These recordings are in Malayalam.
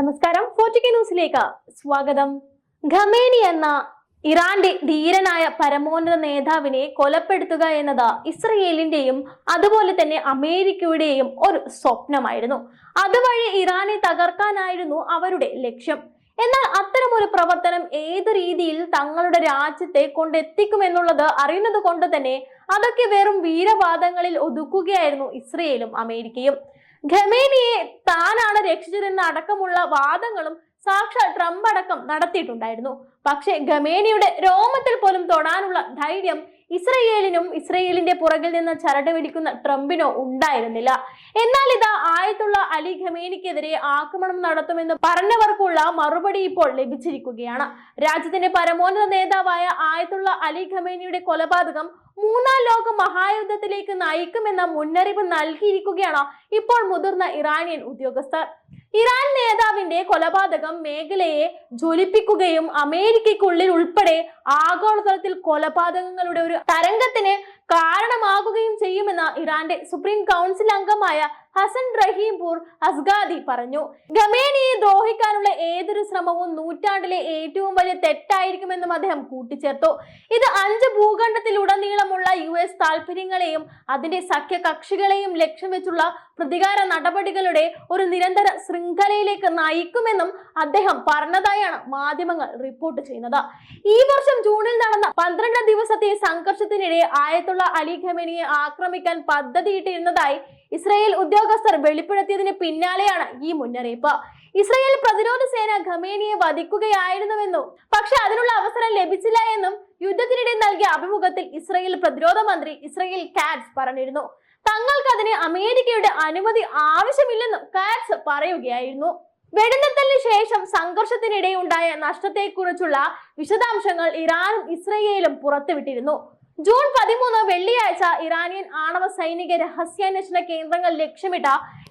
നമസ്കാരം. ഫോർട്ടിക്ക ന്യൂസിലേക്ക് സ്വാഗതം. ഖമേനി എന്ന ഇറാന്റെ ധീരനായ പരമോന്നത നേതാവിനെ കൊലപ്പെടുത്തുക എന്നത് ഇസ്രയേലിന്റെയും അതുപോലെ തന്നെ അമേരിക്കയുടെയും ഒരു സ്വപ്നമായിരുന്നു. അതുവഴി ഇറാനെ തകർക്കാനായിരുന്നു അവരുടെ ലക്ഷ്യം. എന്നാൽ അത്തരമൊരു പ്രവർത്തനം ഏത് രീതിയിൽ തങ്ങളുടെ രാജ്യത്തെ കൊണ്ടെത്തിക്കുമെന്നുള്ളത് അറിയുന്നത് കൊണ്ട് തന്നെ അതൊക്കെ വെറും വീരവാദങ്ങളിൽ ഒതുക്കുകയായിരുന്നു ഇസ്രയേലും അമേരിക്കയും. ഖമേനിയെ താനാണ് രക്ഷിച്ചതെന്ന അടക്കമുള്ള വാദങ്ങളും സാക്ഷാൽ ട്രംപ് അടക്കം നടത്തിയിട്ടുണ്ടായിരുന്നു. പക്ഷേ ഖമേനിയുടെ രോമത്തിൽ പോലും തൊടാനുള്ള ധൈര്യം ഇസ്രയേലിനും ഇസ്രയേലിന്റെ പുറകിൽ നിന്ന് ചരട് വലിക്കുന്ന ട്രംപിനോ ഉണ്ടായിരുന്നില്ല. എന്നാൽ ഇതാ ആയത്തുള്ള അലി ഖമേനിക്കെതിരെ ആക്രമണം നടത്തുമെന്ന് പറഞ്ഞവർക്കുള്ള മറുപടി ഇപ്പോൾ ലഭിച്ചിരിക്കുകയാണ്. രാജ്യത്തിന്റെ പരമോന്നത നേതാവായ ആയത്തുള്ള അലി ഖമേനിയുടെ കൊലപാതകം മൂന്നാം ലോക മഹായുദ്ധത്തിലേക്ക് നയിക്കുമെന്ന മുന്നറിയിപ്പ് നൽകിയിരിക്കുകയാണ് ഇപ്പോൾ മുതിർന്ന ഇറാനിയൻ ഉദ്യോഗസ്ഥർ. ഇറാൻ നേതാവിന്റെ കൊലപാതകം മേഖലയെ ജ്വലിപ്പിക്കുകയും അമേരിക്കയ്ക്കുള്ളിൽ ഉൾപ്പെടെ ആഗോളതലത്തിൽ കൊലപാതകങ്ങളുടെ ഒരു തരംഗത്തിന് കാരണമാകുകയും ചെയ്യുമെന്ന് ഇറാന്റെ സുപ്രീം കൗൺസിൽ അംഗമായ ഹസൻ റഹീംപൂർ അസ്ഗാദി പറഞ്ഞു. ഖമേനിയെ ദ്രോഹിക്കാനുള്ള ഏതൊരു ശ്രമവും നൂറ്റാണ്ടിലെ ഏറ്റവും വലിയ തെറ്റായിരിക്കുമെന്നും അദ്ദേഹം കൂട്ടിച്ചേർത്തു. ഇത് അഞ്ച് ഭൂഖണ്ഡത്തിലുടനീളമുള്ള യു എസ് താല്പര്യങ്ങളെയും അതിന്റെ സഖ്യ കക്ഷികളെയും ലക്ഷ്യം വെച്ചുള്ള പ്രതികാര നടപടികളുടെ ഒരു നിരന്തര ശൃംഖലയിലേക്ക് നയിക്കുമെന്നും അദ്ദേഹം പറഞ്ഞതായാണ് മാധ്യമങ്ങൾ റിപ്പോർട്ട് ചെയ്യുന്നത്. ഈ വർഷം ജൂണിൽ നടന്ന പന്ത്രണ്ട് ദിവസത്തെ സംഘർഷത്തിനിടെ ആയത്തുള്ള അലി ഖമേനിയെ ആക്രമിക്കാൻ പദ്ധതിയിട്ടിരുന്നതായി ഇസ്രായേൽ ഉദ്യോഗസ്ഥർ വെളിപ്പെടുത്തിയതിന് പിന്നാലെയാണ് ഈ മുന്നറിയിപ്പ്. ഇസ്രയേൽ പ്രതിരോധ സേന ഖമേനിയെ വധിക്കുകയായിരുന്നുവെന്നും പക്ഷെ അതിനുള്ള അവസരം ലഭിച്ചില്ല എന്നും യുദ്ധത്തിനിടെ നൽകിയ അഭിമുഖത്തിൽ ഇസ്രയേൽ പ്രതിരോധ മന്ത്രി ഇസ്രയേൽ കാറ്റ്സ് പറഞ്ഞിരുന്നു. തങ്ങൾക്ക് അതിന് അമേരിക്കയുടെ അനുമതി ആവശ്യമില്ലെന്നും കാറ്റ്സ് പറയുകയായിരുന്നു. വെടിനിർത്തലിന് ശേഷം സംഘർഷത്തിനിടെ ഉണ്ടായ നഷ്ടത്തെക്കുറിച്ചുള്ള വിശദാംശങ്ങൾ ഇറാനും ഇസ്രയേലും പുറത്തുവിട്ടിരുന്നു. ജൂൺ പതിമൂന്ന് വെള്ളിയാഴ്ച ഇറാനിയൻ ആണവ സൈനിക രഹസ്യാന്വേഷണ കേന്ദ്രങ്ങൾ ലക്ഷ്യമിട്ട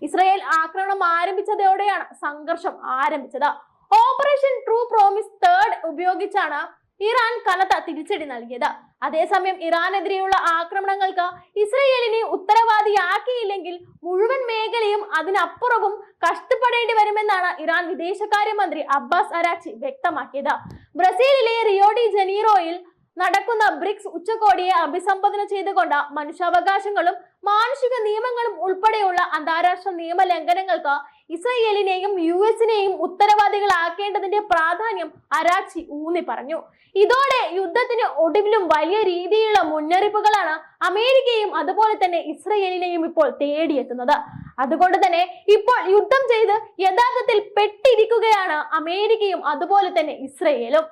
ഇസ്രായേൽ ആക്രമണം ആരംഭിച്ചതോടെയാണ് സംഘർഷം ആരംഭിച്ചത്. ഓപ്പറേഷൻ ട്രൂ പ്രോമിസ് തേർഡ് ഉപയോഗിച്ചാണ് ഇറാൻ കനത്ത തിരിച്ചടി നൽകിയത്. അതേസമയം ഇറാനെതിരെയുള്ള ആക്രമണങ്ങൾക്ക് ഇസ്രയേലിനെ ഉത്തരവാദിയാക്കിയില്ലെങ്കിൽ മുഴുവൻ മേഖലയും അതിനപ്പുറവും കഷ്ടപ്പെടേണ്ടി വരുമെന്നാണ് ഇറാൻ വിദേശകാര്യമന്ത്രി അബ്ബാസ് അരാച്ചി വ്യക്തമാക്കിയത്. ബ്രസീലിലെ റിയോഡി ജനീറോയിൽ നടക്കുന്ന ബ്രിക്സ് ഉച്ചകോടിയെ അഭിസംബോധന ചെയ്തുകൊണ്ട് മനുഷ്യാവകാശങ്ങളും മാനുഷിക നിയമങ്ങളും ഉൾപ്പെടെയുള്ള അന്താരാഷ്ട്ര നിയമ ലംഘനങ്ങൾക്ക് ഇസ്രയേലിനെയും യു എസിനെയും ഉത്തരവാദികളാക്കേണ്ടതിന്റെ പ്രാധാന്യം അരാച്ചി ഊന്നി പറഞ്ഞു. ഇതോടെ യുദ്ധത്തിന് ഒടുവിലും വലിയ രീതിയിലുള്ള മുന്നറിയിപ്പുകളാണ് അമേരിക്കയും അതുപോലെ തന്നെ ഇസ്രയേലിനെയും ഇപ്പോൾ തേടിയെത്തുന്നത്. അതുകൊണ്ട് തന്നെ ഇപ്പോൾ യുദ്ധം ചെയ്ത് യഥാർത്ഥത്തിൽ പെട്ടിരിക്കുകയാണ് അമേരിക്കയും അതുപോലെ തന്നെ ഇസ്രയേലും.